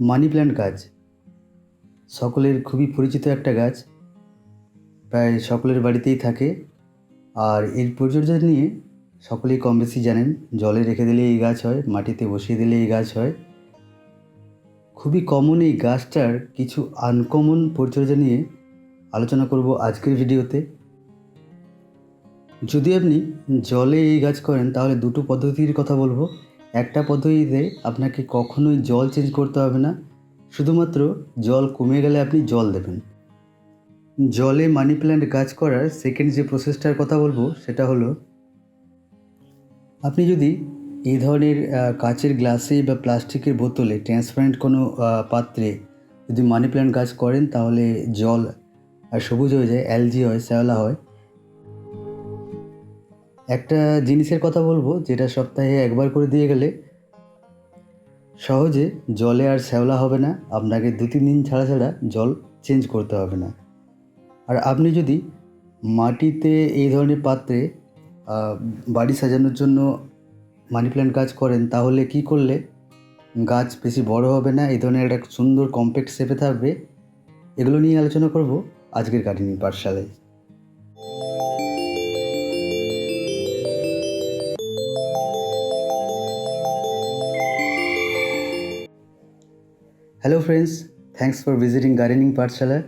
Money plant গাছ। সকলের খুবই পরিচিত একটা গাছ। প্রায় সকলের বাড়িতেই থাকে। আর এর পরিচর্যা নিয়ে সকলেই কম বেশি জানেন। জলে রেখে দিলে এই গাছ হয়, মাটিতে বসিয়ে দিলে এই গাছ হয়। খুবই কমন এই গাছটার কিছু আনকমন পরিচর্যা নিয়ে আলোচনা করব আজকের ভিডিওতে। যদি আপনি জলে এই গাছ করেন, তাহলে দুটো পদ্ধতির কথা বলব। একটা পদ্ধতিতে আপনাকে কখনোই জল চেঞ্জ করতে হবে না। শুধুমাত্র জল কমে গেলে আপনি জল দেবেন। জলে মানি প্ল্যান্ট গাছ করার সেকেন্ড যে প্রসেসটার কথা বলব, সেটা হলো আপনি যদি এই ধরনের কাচের গ্লাসে বা প্লাস্টিকের বোতলে ট্রান্সপারেন্ট কোনো পাত্রে যদি মানি প্ল্যান্ট গাছ করেন, তাহলে জল সবুজ হয়ে যায় অ্যালজি হয়, শ্যাওলা হয়। একটা জিনিসের কথা বলব, যেটা সপ্তাহে একবার করে দিয়ে গেলে সহজে জলে আর শ্যাওলা হবে না, আপনাকে দু তিন দিন ছাড়া ছাড়া জল চেঞ্জ করতে হবে না। আর আপনি যদি মাটিতে এই ধরনের পাত্রে বাড়ি সাজানোর জন্য মানি প্ল্যান্ট গাছ করেন, তাহলে কি করলে গাছ বেশি বড় হবে না, এই ধরনের একটা সুন্দর কম্প্যাক্ট শেপে থাকবে, এগুলো নিয়ে আলোচনা করব আজকের গার্ডেনিং পাঠশালায়। Hello friends thanks for visiting gardening পাঠশালা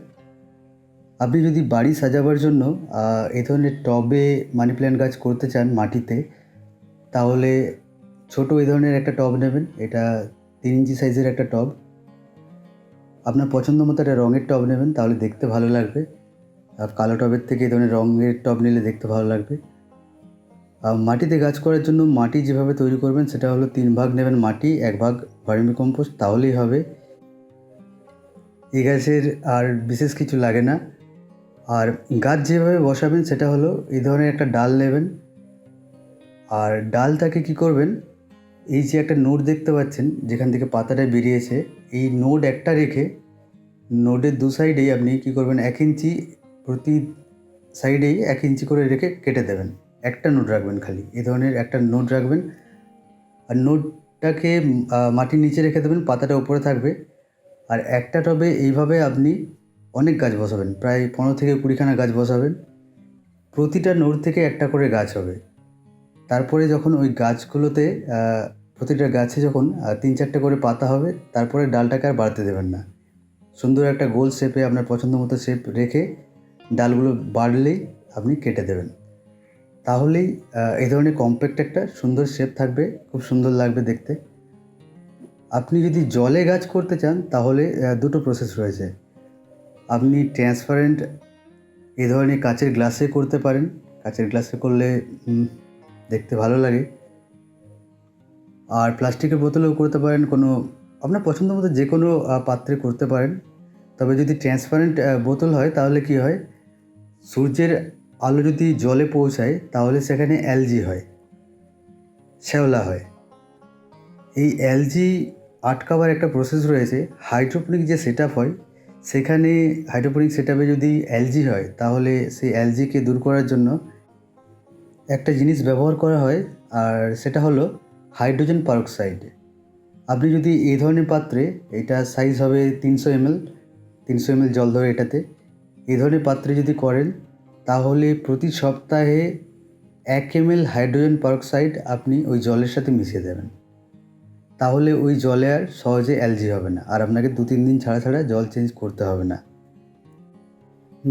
আপনি যদি বাড়ি সাজাবার জন্য এ ধরনের টবে মানি প্ল্যান্ট গাছ করতে চান মাটিতে, তাহলে ছোট এই ধরনের একটা টব নেবেন। এটা তিন ইঞ্চি সাইজের একটা টব। আপনার পছন্দ মতো একটা রঙের টব নেবেন, তাহলে দেখতে ভালো লাগবে। আর কালো টবের থেকে এই ধরনের রঙের টব নিলে দেখতে ভালো লাগবে। আর মাটিতে গাছ করার জন্য মাটি যেভাবে তৈরি করবেন, সেটা হলো তিন ভাগ নেবেন মাটি, এক ভাগ ভার্মি কম্পোস্ট তাহলেই হবে। এই গাছের আর বিশেষ কিছু লাগে না। আর গাছ যেভাবে বসাবেন, সেটা হলো এই ধরনের একটা ডাল নেবেন। আর ডালটাকে কি করবেন, এই যে একটা নোট দেখতে পাচ্ছেন, যেখান থেকে পাতাটা বেরিয়েছে, এই নোট একটা রেখে নোটের দু সাইডেই আপনি কি করবেন, এক ইঞ্চি প্রতি সাইডেই এক ইঞ্চি করে রেখে কেটে দেবেন। একটা নোট রাখবেন খালি, এই ধরনের একটা নোট রাখবেন। আর নোটটাকে মাটির নিচে রেখে দেবেন, পাতাটা উপরে থাকবে। আর একটা টবে এইভাবে আপনি অনেক গাছ বসাবেন, প্রায় পনেরো থেকে কুড়িখানা গাছ বসাবেন। প্রতিটা নোট থেকে একটা করে গাছ হবে। তারপরে যখন ওই গাছগুলোতে প্রতিটা গাছে যখন তিন চারটে করে পাতা হবে, তারপরে ডালটাকে আর বাড়তে দেবেন না। সুন্দর একটা গোল শেপে আপনার পছন্দ মতো শেপ রেখে ডালগুলো বাড়লেই আপনি কেটে দেবেন। তাহলেই এই ধরনের কম্প্যাক্ট একটা সুন্দর শেপ থাকবে, খুব সুন্দর লাগবে দেখতে। আপনি যদি জলে গাছ করতে চান, তাহলে দুটো প্রসেস রয়েছে। আপনি ট্রান্সপারেন্ট এ ধরনের কাচের গ্লাসে করতে পারেন। কাচের গ্লাসে করলে দেখতে ভালো লাগে। আর প্লাস্টিকের বোতলেও করতে পারেন। কোনো, আপনার পছন্দ মতো যে কোনো পাত্রে করতে পারেন। তবে যদি ট্রান্সপারেন্ট বোতল হয়, তাহলে কি হয়? সূর্যের আলো যদি জলে পৌঁছায়, তাহলে সেখানে অ্যালজি হয়। শ্যাওলা হয়। এই অ্যালজি আটকাবার একটা প্রসেস রয়েছে। হাইড্রোপনিক যে সেট হয়, সেখানে হাইড্রোপনিক সেট যদি অ্যালজি হয়, তাহলে সেই অ্যালজিকে দূর করার জন্য একটা জিনিস ব্যবহার করা হয়, আর সেটা হলো হাইড্রোজেন পারক্সাইড আপনি যদি এই ধরনের পাত্রে, এটা সাইজ হবে তিনশো এমএল তিনশো এমএল জল ধরে এটাতে, এই ধরনের পাত্রে যদি করেন, তাহলে প্রতি সপ্তাহে এক এমএল হাইড্রোজেন পারক্সাইড আপনি ওই জলের সাথে মিশিয়ে দেবেন। তাহলে ওই জলে আর সহজে অ্যালজি হবে না। আর আপনাকে দু তিন দিন ছাড়া ছাড়া জল চেঞ্জ করতে হবে না।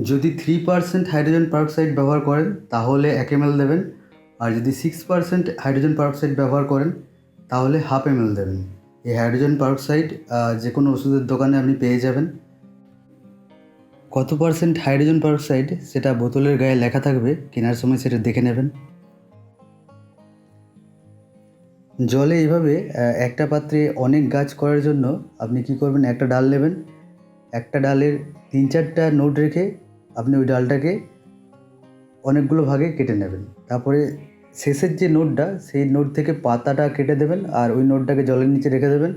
যদি থ্রি পার্সেন্ট হাইড্রোজেন পারক্সাইড ব্যবহার করেন, তাহলে এক এম দেবেন। আর যদি সিক্স পার্সেন্ট হাইড্রোজেন পারক্সাইড ব্যবহার করেন, তাহলে হাফ এম দেবেন। এই হাইড্রোজেন পারক্সাইড যে কোনো ওষুধের দোকানে আপনি পেয়ে যাবেন। কত পার্সেন্ট হাইড্রোজেন পারক্সাইড সেটা বোতলের গায়ে লেখা থাকবে, কেনার সময় সেটা দেখে নেবেন। জলে এইভাবে একটা পাত্রে অনেক গাছ করার জন্য আপনি কি করবেন? একটা ডাল নেবেন। একটা ডালের তিন চারটা নোট রেখে আপনি ওই ডালটাকে অনেকগুলো ভাগে কেটে নেবেন। তারপরে শেষের যে নোটটা, সেই নোট থেকে পাতাটা কেটে দেবেন আর ওই নোটটাকে জলের নিচে রেখে দেবেন।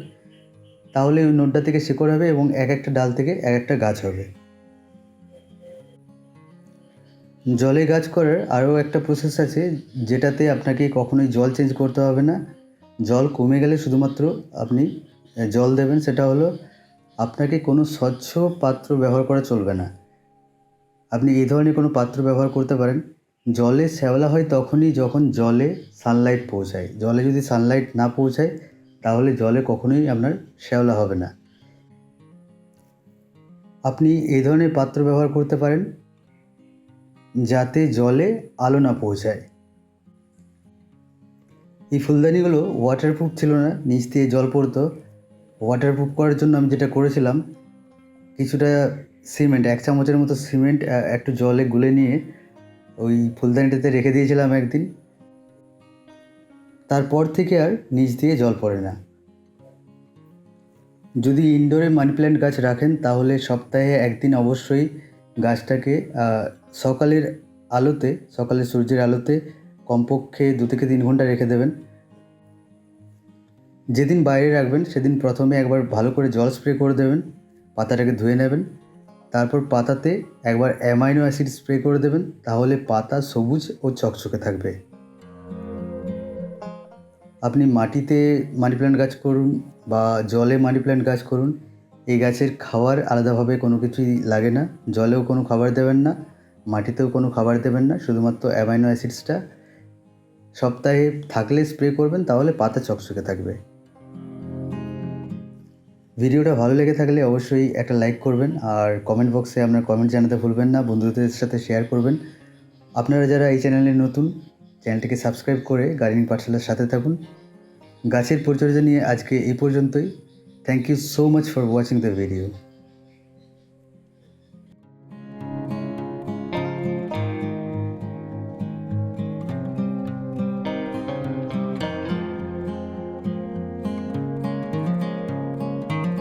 তাহলে ওই নোটটা থেকে শিকড় হবে এবং এক একটা ডাল থেকে এক একটা গাছ হবে। জলে গাছ করার আরও একটা প্রসেস আছে যেটাতে আপনাকে কখনোই জল চেঞ্জ করতে হবে না। জল কমে গেলে শুধুমাত্র আপনি জল দেবেন, সেটা হলো আপনাকে কোনো স্বচ্ছ পাত্র ব্যবহার করা চলবে না। আপনি এই ধরনের কোনো পাত্র ব্যবহার করতে পারেন, জলে শ্যাওলা হয় তখনই যখন জলে সানলাইট পৌঁছায়। জলে যদি সানলাইট না পৌঁছায়, তাহলে জলে কখনোই আপনার শ্যাওলা হবে না। আপনি এই ধরনের পাত্র ব্যবহার করতে পারেন, যাতে জলে আলো না পৌঁছায়। এই ফুলদানিগুলো ওয়াটারপ্রুফ ছিল না, নিচ দিয়ে জল পড়তো। ওয়াটারপ্রুফ করার জন্য আমি যেটা করেছিলাম, কিছুটা সিমেন্ট এক চামচের মতো সিমেন্ট একটু জলে গুলে নিয়ে ওই ফুলদানিটাতে রেখে দিয়েছিলাম একদিন। তারপর থেকে আর নিচ দিয়ে জল পড়ে না। যদি ইনডোরে মানি প্ল্যান্ট গাছ রাখেন, তাহলে সপ্তাহে একদিন অবশ্যই গাছটাকে সকালের আলোতে, সকালের সূর্যের আলোতে কমপক্ষে দু থেকে তিন ঘণ্টা রেখে দেবেন। যেদিন বাইরে রাখবেন, সেদিন প্রথমে একবার ভালো করে জল স্প্রে করে দেবেন, পাতাটাকে ধুয়ে নেবেন। তারপর পাতাতে একবার অ্যামাইনো অ্যাসিড স্প্রে করে দেবেন, তাহলে পাতা সবুজ ও চকচকে থাকবে। আপনি মাটিতে মানি প্ল্যান্ট গাছ করুন বা জলে মানি প্ল্যান্ট গাছ করুন, এই গাছের খাবার আলাদাভাবে কোনো কিছুই লাগে না। জলেও কোনো খাবার দেবেন না, মাটিতেও কোনো খাবার দেবেন না, শুধুমাত্র অ্যামাইনো অ্যাসিডসটা সপ্তাহে থাকলে স্প্রে করবেন, তাহলে পাতা চকচকে থাকবে। ভিডিওটা ভালো লেগে থাকলে অবশ্যই একটা লাইক করবেন, আর কমেন্ট বক্সে আপনার কমেন্ট জানাতে ভুলবেন না, বন্ধুদের সাথে শেয়ার করবেন। আপনারা যারা এই চ্যানেলে নতুন চ্যানেলটিকে সাবস্ক্রাইব করে গার্ডেনিং পাঠশালার সাথে থাকুন। গাছের পরিচর্যা নিয়ে আজকে এই পর্যন্তই। Thank you so much for watching the video